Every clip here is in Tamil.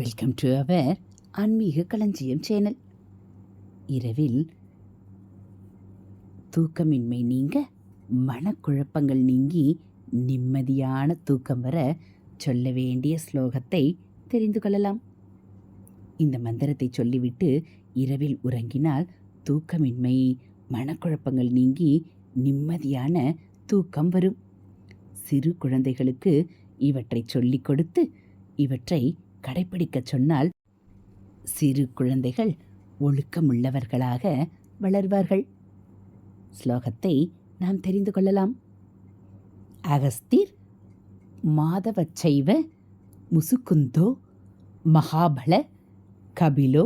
வெல்கம் டு அவர் ஆன்மீக களஞ்சியம் சேனல். இரவில் தூக்கமின்மை நீங்க மனக்குழப்பங்கள் நீங்கி நிம்மதியான தூக்கம் வர சொல்ல வேண்டிய ஸ்லோகத்தை தெரிந்து கொள்ளலாம். இந்த மந்திரத்தை சொல்லிவிட்டு இரவில் உறங்கினால் தூக்கமின்மை மனக்குழப்பங்கள் நீங்கி நிம்மதியான தூக்கம் வரும். சிறு குழந்தைகளுக்கு இவற்றை சொல்லிக் கொடுத்து இவற்றை கடைப்பிடிக்கச் சொன்னால் சிறு குழந்தைகள் ஒழுக்கமுள்ளவர்களாக வளர்வார்கள். ஸ்லோகத்தை நாம் தெரிந்து கொள்ளலாம். அகஸ்தீர் மாதவச்சைவ முசுகுந்தோ மகாபல கபிலோ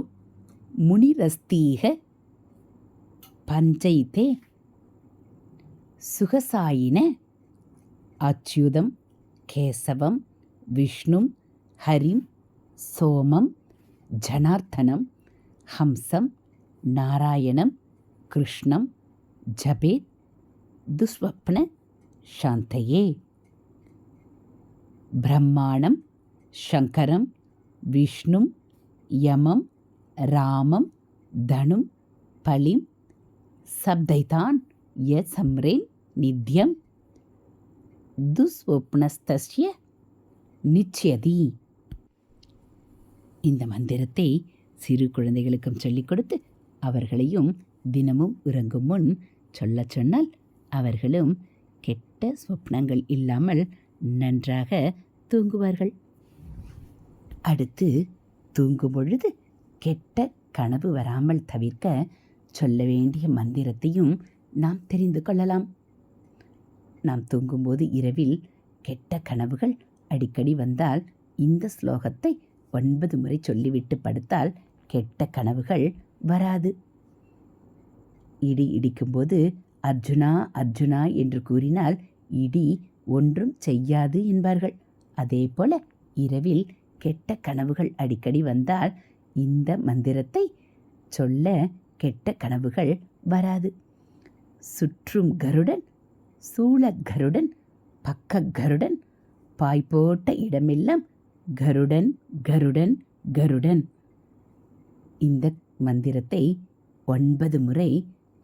முனிரஸ்தீக பஞ்சைதே சுகசாயின அச்சுதம் கேசவம் விஷ்ணும் ஹரிம் சோமம் ஜனார்த்தனம் ஹம்சம் நாராயணம் கிருஷ்ணம் ஜபேத் துஸ்வப்ன சாந்தையே. பிரம்மாணம் சங்கரம் விஷ்ணும் யமம் ராமம் தனும் பலிம் சப்தைதான் ய சம்ரேன் நித்யம். துஸ்வப்னஸ்தஸ்ய நிச்சயதி. இந்த மந்திரத்தை சிறு குழந்தைகளுக்கும் சொல்லிக் கொடுத்து அவர்களையும் தினமும் உறங்கும் முன் சொல்லச் சொன்னால் அவர்களும் கெட்ட சொப்னங்கள் இல்லாமல் நன்றாக தூங்குவார்கள். அடுத்து தூங்கும் பொழுது கெட்ட கனவு வராமல் தவிர்க்க சொல்ல வேண்டிய மந்திரத்தையும் நாம் தெரிந்து கொள்ளலாம். நாம் தூங்கும்போது இரவில் கெட்ட கனவுகள் அடிக்கடி வந்தால் இந்த ஸ்லோகத்தை ஒன்பது முறை சொல்லிவிட்டு படுத்தால் கெட்ட கனவுகள் வராது. இடி இடிக்கும்போது அர்ஜுனா அர்ஜுனா என்று கூறினால் இடி ஒன்றும் செய்யாது என்பார்கள். அதேபோல இரவில் கெட்ட கனவுகள் அடிக்கடி வந்தால் இந்த மந்திரத்தை சொல்ல கெட்ட கனவுகள் வராது. சுற்றும் கருடன் சூழ கருடன் பக்க கருடன் பாய் போட்ட இடமெல்லாம் கருடன் கருடன் கருடன். இந்த மந்திரத்தை ஒன்பது முறை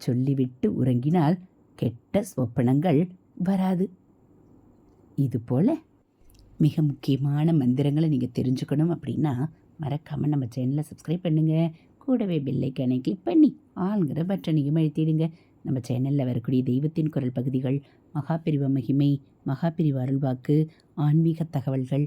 சொல்லிவிட்டு உறங்கினால் கெட்ட சொப்பனங்கள் வராது. இதுபோல் மிக முக்கியமான மந்திரங்களை நீங்கள் தெரிஞ்சுக்கணும் அப்படின்னா மறக்காமல் நம்ம சேனலை சப்ஸ்கிரைப் பண்ணுங்கள் கூடவே பெல்லைக்கானை கிளிக் பண்ணி ஆளுங்கிற பட்டனையும் அழுத்திடுங்க. நம்ம சேனலில் வரக்கூடிய தெய்வத்தின் குரல் பகுதிகள் மகாபிரிவ மகிமை மகாபிரிவ அருள்வாக்கு ஆன்மீக தகவல்கள்